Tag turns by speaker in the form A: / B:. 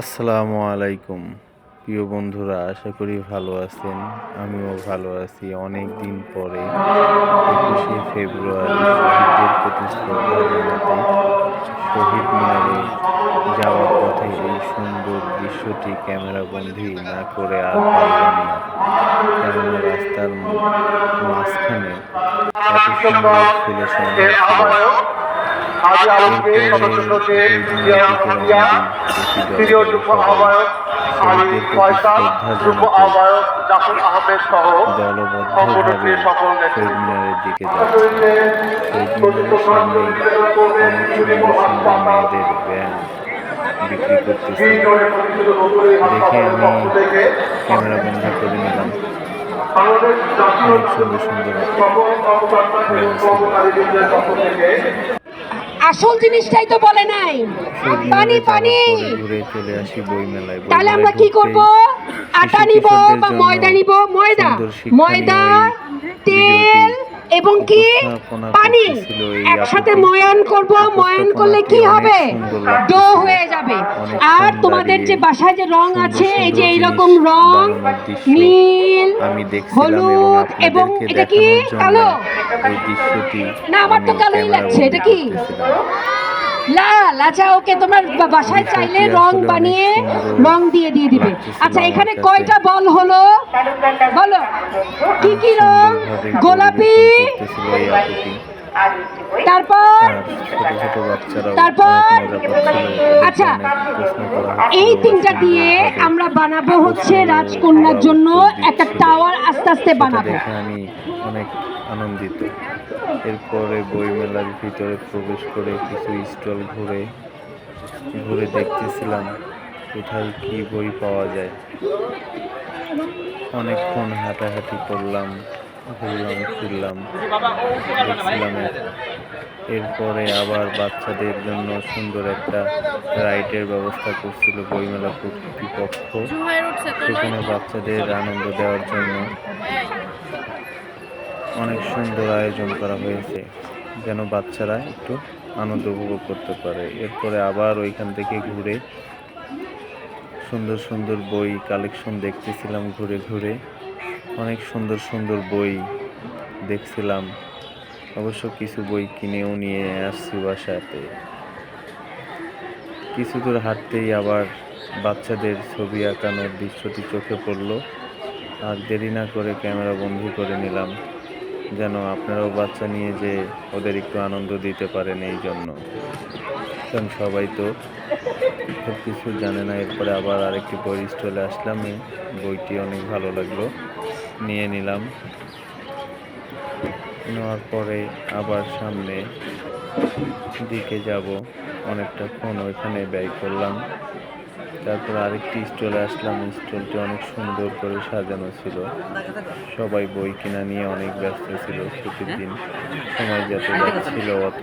A: আসসালামু আলাইকুম। প্রিয় বন্ধুরা, আশা করি ভালো আছেন। আমিও ভালো আছি। অনেক দিন পরে একুশে ফেব্রুয়ারি শহীদদের প্রতি শ্রদ্ধা জানাতে শহীদ মিনারে যাওয়ার পথে এই সুন্দর দৃশ্যটি ক্যামেরা ক্যামেরাবন্দি না করে আর পারলাম না। কেননা রাস্তার মাঝখানে এত সুন্দর ফুলের
B: আহ্বায়ক হাজি আলমকে সদস্য সচিব সিনিয়র যুগ্ম আহ্বায়ক আলী ফয়সাল যুগ্ম আহ্বায়ক জাফর আহমেদ সহ সংগঠনটির সকল নেতৃত্ব।
A: বিক্রি করতেছে। দেখে আমি ক্যামেরা বন্ধ করে নিলাম। অনেক সুন্দর সুন্দর
C: আসল জিনিসটাই তো বলে নাই। পানি পানি।
A: চলে আসি
C: তাহলে আমরা কি করব? আটা নিব বা ময়দা নিব? ময়দা। ময়দা তেল এবং কি? পানি। একসাথে ময়ান করব ময়ান করলে কি হবে? ডো হয়ে যাবে। আর তোমাদের যে বাসায় যে রং আছে এই যে এইরকম রং নীল হলুদ এবং এটা কি কালো? না, আমার তো কালোই লাগছে, এটা কি? লাল আচ্ছা ওকে তোমার বাসায় চাইলে রং বানিয়ে রং দিয়ে দিয়ে দিবে। আচ্ছা এখানে কয়টা বল হলো? বলো। কি কি রং? গোলাপি? তারপর? তারপর?
A: ওদেরকে
C: আচ্ছা, এই তিনটা দিয়ে আমরা বানাবো হচ্ছে রাজকন্যার জন্য একটা টাওয়ার আস্তে আস্তে বানাবো।
A: আমি অনেক আনন্দিত। এরপরে বইমেলার ভিতরে প্রবেশ করে কিছু স্টল ঘুরে ঘুরে দেখতেছিলাম কোথায় কি বই পাওয়া যায়। অনেকক্ষণ হাঁটাহাঁটি করলাম। ঘুরলাম ফিরলাম দেখছিলাম এরপরে আবার বাচ্চাদের জন্য সুন্দর একটা রাইডের ব্যবস্থা করছিল বইমেলা কর্তৃপক্ষ। সেখানে বাচ্চাদের আনন্দ দেওয়ার জন্য অনেক সুন্দর আয়োজন করা হয়েছে যেন বাচ্চারা একটু আনন্দ উপভোগ করতে পারে। এরপরে আবার ওইখান থেকে ঘুরে সুন্দর সুন্দর বই কালেকশন দেখতেছিলাম ঘুরে ঘুরে। অনেক সুন্দর সুন্দর বই দেখছিলাম। অবশ্য কিছু বই কিনেও নিয়ে আসছি বাসাতে। কিছু দূর হাঁটতেই আবার বাচ্চাদের ছবি আঁকানোর দৃশ্যটি চোখে পড়ল। আর দেরি না করে ক্যামেরা বন্দি করে নিলাম, যেন আপনারাও বাচ্চা নিয়ে যে ওদের একটু আনন্দ দিতে পারেন এই জন্য। কারণ সবাই তো সব কিছু জানে না। এরপরে আবার আরেকটি বই স্টলে আসলাম। বইটি অনেক ভালো লাগল। নিয়ে নিলাম। নেওয়ার পরে আবার সামনে দিকে যাব। অনেকটাক্ষণ ওইখানে ব্যয় করলাম। তারপর আরেকটি স্টলে আসলাম। স্টলটি অনেক সুন্দর করে সাজানো ছিল। সবাই বই কিনা নিয়ে অনেক ব্যস্ত ছিল। ছুটির দিন। সময় যত যাচ্ছিল অত।